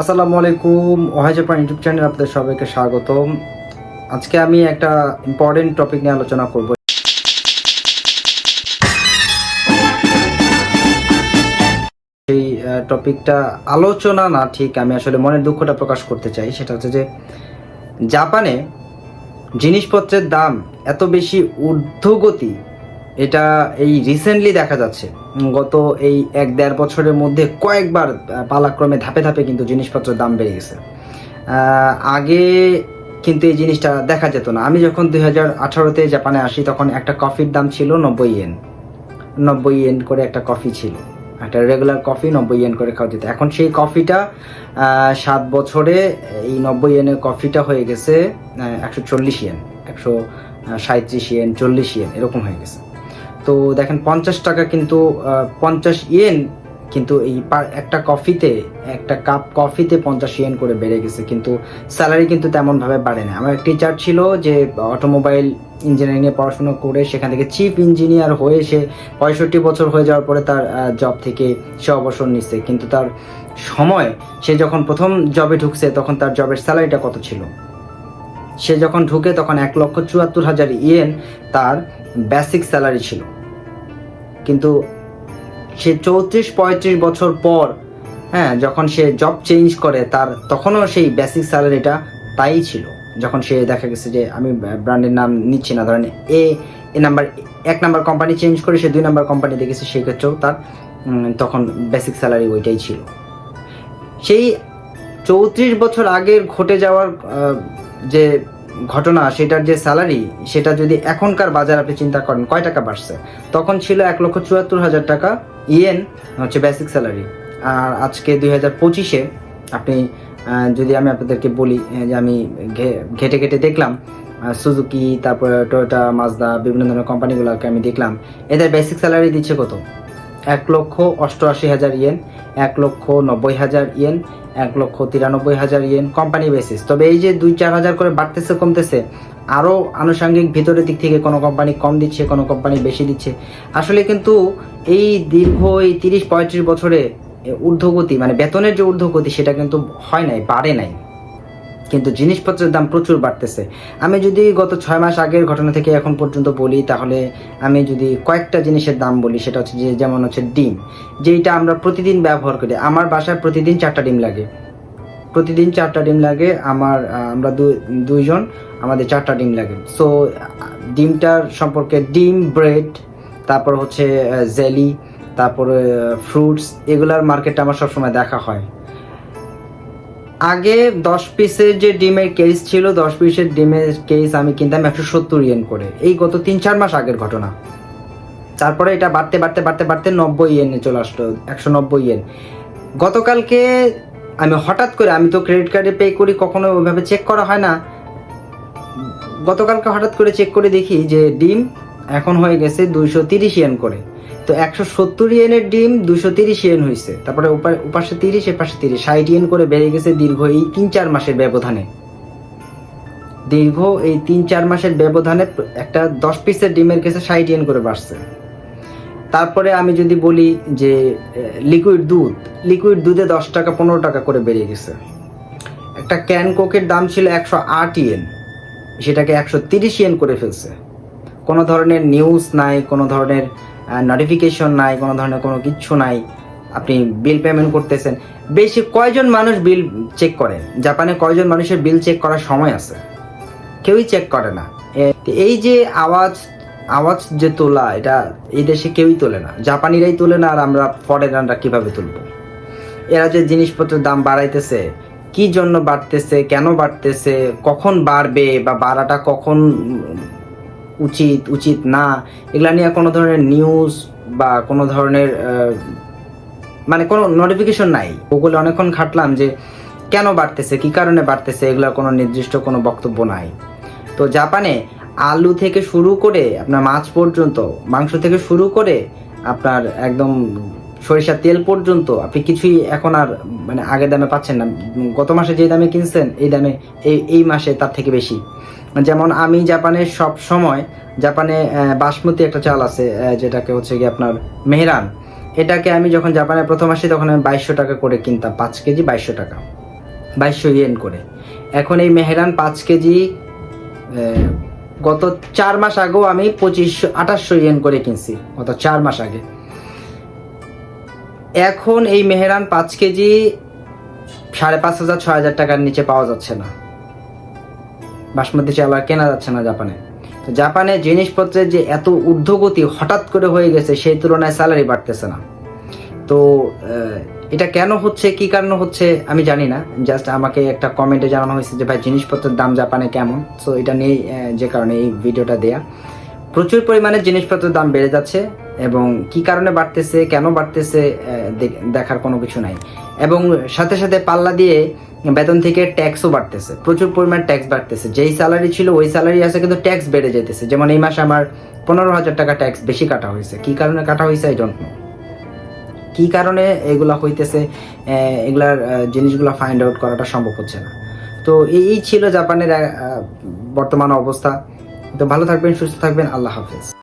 আসসালামু আলাইকুম ওহাই Japan YouTube channel আপনাদের সবাইকে স্বাগতম। আজকে আমি একটা ইম্পর্টেন্ট টপিক নিয়ে আলোচনা করব। সেই টপিকটা আলোচনা না, ঠিক আমি আসলে মনের দুঃখটা প্রকাশ করতে চাই। সেটা হচ্ছে যে, জাপানে জিনিসপত্রের দাম এত বেশি ঊর্ধ্বগতি এটা এই রিসেন্টলি দেখা যাচ্ছে। গত এই এক দেড় বছরের মধ্যে কয়েকবার পালাক্রমে ধাপে ধাপে কিন্তু জিনিসপত্রের দাম বেড়ে গেছে। আগে কিন্তু এই জিনিসটা দেখা যেত না। আমি যখন দুই হাজার আঠারোতে জাপানে আসি, তখন একটা কফির দাম ছিল নব্বই এন নব্বই এন করে একটা কফি ছিল। একটা রেগুলার কফি নব্বই এন করে খাওয়া যেত। এখন সেই কফিটা সাত বছরে এই নব্বই এনের কফিটা হয়ে গেছে একশো চল্লিশ এন একশো সাঁত্রিশ এন চল্লিশ এন এরকম হয়ে গেছে। তো দেখেন পঞ্চাশ টাকা কিন্তু পঞ্চাশ ইয়েন কিন্তু এই একটা কফিতে, একটা কাপ কফিতে পঞ্চাশ ইয়েন করে বেড়ে গেছে। কিন্তু স্যালারি কিন্তু তেমনভাবে বাড়ে না। আমার টিচার ছিল যে অটোমোবাইল ইঞ্জিনিয়ারিংয়ে পড়াশোনা করে সেখান থেকে চিফ ইঞ্জিনিয়ার হয়ে সে পঁয়ষট্টি বছর হয়ে যাওয়ার পরে তার জব থেকে সে অবসর নিচ্ছে কিন্তু তার সময়, সে যখন প্রথম জবে ঢুকছে তখন তার জবের স্যালারিটা কত ছিল? সে যখন ঢুকে তখন এক লক্ষ চুয়াত্তর হাজার ইয়েন তার বেসিক স্যালারি ছিল। কিন্তু সে চৌত্রিশ, পঁয়ত্রিশ বছর পর হ্যাঁ যখন সে জব চেঞ্জ করে, তার তখনও সেই বেসিক স্যালারিটা তাই ছিল। যখন সে দেখা গেছে যে, আমি ব্র্যান্ডের নাম নিচ্ছি না, ধরেন এ এ নাম্বার এক নাম্বার কোম্পানি চেঞ্জ করে, সে দুই নাম্বার কোম্পানি দেখেছে, সেই ক্ষেত্রেও তার তখন বেসিক স্যালারি ওইটাই ছিল। সেই চৌত্রিশ বছর আগের ঘটে যাওয়ার যে ঘটনা, সেটার যে স্যালারি সেটা যদি এখনকার বাজার আপনি চিন্তা করেন, কয় টাকা বাড়ছে? তখন ছিল এক লক্ষ চুয়াত্তর হাজার টাকা ইয়েন, হচ্ছে বেসিক স্যালারি আর আজকে দুই হাজার পঁচিশে আপনি যদি আমি আপনাদেরকে বলি যে আমি ঘেটে ঘেটে দেখলাম সুজুকি, তারপর টয়োটা মাজদা বিভিন্ন ধরনের কোম্পানিগুলোকে আমি দেখলাম, এদের বেসিক স্যালারি দিচ্ছে কত? এক লক্ষ অষ্টআশি হাজার ইয়েন, এক লক্ষ নব্বই হাজার ইয়েন এক লক্ষ তিরানব্বই হাজার ইয়েন কোম্পানি বেসিস তবে এই যে দুই চার হাজার করে বাড়তেছে, কমতেছে আরও আনুষঙ্গিক ভিতরের দিক থেকে কোনো কোম্পানি কম দিচ্ছে, কোনো কোম্পানি বেশি দিচ্ছে। আসলে কিন্তু এই দীর্ঘ এই তিরিশ পঁয়ত্রিশ বছরে ঊর্ধ্বগতি মানে বেতনের যে ঊর্ধ্বগতি, সেটা কিন্তু হয় নাই, বাড়ে নাই। কিন্তু জিনিসপত্রের দাম প্রচুর বাড়তেছে। আমি যদি গত ছয় মাস আগের ঘটনা থেকে এখন পর্যন্ত বলি, তাহলে আমি যদি কয়েকটা জিনিসের দাম বলি, সেটা হচ্ছে যে, যেমন হচ্ছে ডিম। যেইটা আমরা প্রতিদিন ব্যবহার করি, আমার বাসায় প্রতিদিন চারটা ডিম লাগে। প্রতিদিন চারটা ডিম লাগে, আমার আমরা দুইজন, আমাদের চারটা ডিম লাগে। সো ডিমটার সম্পর্কে ডিম, ব্রেড, তারপর হচ্ছে জেলি, তারপরে ফ্রুটস, এগুলার মার্কেটটা আমার সবসময় দেখা হয়। আগে দশ পিসের যে ডিমের কেস ছিল, দশ পিসের ডিমের কেস আমি কিনতাম একশো সত্তর ইয়েন করে। এই গত তিন চার মাস আগের ঘটনা। তারপরে এটা বাড়তে বাড়তে বাড়তে বাড়তে নব্বই ইয়েনে চলে আসলো, একশো নব্বই ইয়েন গতকালকে আমি হঠাৎ করে, আমি তো ক্রেডিট কার্ডে পে করি, কখনো ওইভাবে চেক করা হয় না। গতকালকে হঠাৎ করে চেক করে দেখি যে ডিম এখন হয়ে গেছে দুইশো তিরিশ ইয়েন করে। তো একশো সত্তর ইয়েনের ডিম, দুশো তিরিশ ইয়েন হয়েছে তারপরে উপা- উপাশে তিরিশ, এপাশে তিরিশ। ষাট ইয়েন করে বেড়ে গেছে দীর্ঘ এই তিন চার মাসের ব্যবধানে। দীর্ঘ এই তিন চার মাসের ব্যবধানে একটা দশ পিসের ডিমের কেসে ষাট ইয়েন করে বাড়ছে। তারপরে আমি যদি বলি যে লিকুইড দুধ। লিকুইড দুধে দশ টাকা, পনেরো টাকা করে বেড়ে গেছে। একটা ক্যান কোকের দাম ছিল একশো আট ইয়েন। সেটাকে একশো তিরিশ ইয়েন করে ফেলছে। কোনো ধরনের নিউজ নাই, কোনো ধরনের নোটিফিকেশন নাই, কোনো ধরনের কোনো কিচ্ছু নাই। আপনি বিল পেমেন্ট করতেছেন। বেশি কয়জন মানুষ বিল চেক করে? জাপানে কয়জন মানুষের বিল চেক করার সময় আছে? কেউই চেক করে না। এই যে আওয়াজ আওয়াজ যে তোলা, এটা এই দেশে কেউই তোলে না। জাপানিরাই তোলে না, আর আমরা ফরেনাররা কীভাবে তুলবো? এরা যে জিনিসপত্রের দাম বাড়াইতেছে, কি জন্য বাড়তেছে, কেন বাড়তেছে, কখন বাড়বে বা বাড়াটা কখন উচিত উচিত না। এগুলা নিয়ে কোনো ধরনের নিউজ বা কোনো ধরনের মানে কোনো নোটিফিকেশন নাই। গুগলে অনেকক্ষণ খাটলাম যে কেন বাড়তেছে, কি কারণে বাড়তেছে এগুলোর কোনো নির্দিষ্ট কোনো বক্তব্য নাই। তো জাপানে আলু থেকে শুরু করে আপনার মাছ পর্যন্ত, মাংস থেকে শুরু করে আপনার একদম সরিষার তেল পর্যন্ত আপনি কিছুই এখন আর মানে আগের দামে পাচ্ছেন না। গত মাসে যে দামে কিনছেন, এই দামে, এই এই মাসে তার থেকে বেশি। যেমন আমি জাপানে সব সময়, জাপানে বাসমতি একটা চাল আছে যেটাকে হচ্ছে কি আপনার মেহরান। এটাকে আমি যখন জাপানে প্রথম আসি, তখন আমি বাইশশো টাকা করে কিনতাম, পাঁচ কেজি বাইশশো টাকা। বাইশশো ইয়েন করে। এখন এই মেহরান পাঁচ কেজি গত চার মাস আগেও আমি পঁচিশশো, আঠাশশো ইয়েন করে কিনছি, গত চার মাস আগে। এখন এই মেহরান পাঁচ কেজি সাড়ে পাঁচ হাজার, ছয় হাজার টাকার নিচে পাওয়া যাচ্ছে না। বাসমতি চাল আর কেনা যাচ্ছে না জাপানে। তো জাপানে জিনিসপত্রের যে এত ঊর্ধ্বগতি হঠাৎ করে হয়ে গেছে, সেই তুলনায় স্যালারি বাড়তেছে না। তো এটা কেন হচ্ছে, কি কারণে হচ্ছে, আমি জানি না। জাস্ট আমাকে একটা কমেন্টে জানানো হয়েছে যে, ভাই, জিনিসপত্রের দাম জাপানে কেমন? সো এটা নিয়ে যে কারণে এই ভিডিওটা দেয়া। প্রচুর পরিমাণে জিনিসপত্রের দাম বেড়ে যাচ্ছে। এবং কি কারণে বাড়তেছে, কেন বাড়তেছে দেখার কোনো কিছু নাই। এবং সাথে সাথে পাল্লা দিয়ে বেতন থেকে ট্যাক্সও বাড়তেছে। প্রচুর পরিমাণ ট্যাক্স বাড়তেছে। যেই স্যালারি ছিল, ওই স্যালারি আছে, কিন্তু ট্যাক্স বেড়ে যেতেছে যেমন এই মাসে আমার পনেরো হাজার টাকা ট্যাক্স বেশি কাটা হয়েছে। কি কারণে কাটা হয়েছে? এই জন্য কি কারণে এগুলা হইতেছে? এগুলার জিনিসগুলো ফাইন্ড আউট করাটা সম্ভব হচ্ছে না। তো এই ছিল জাপানের বর্তমান অবস্থা। তো ভালো থাকবেন, সুস্থ থাকবেন। আল্লাহ হাফেজ।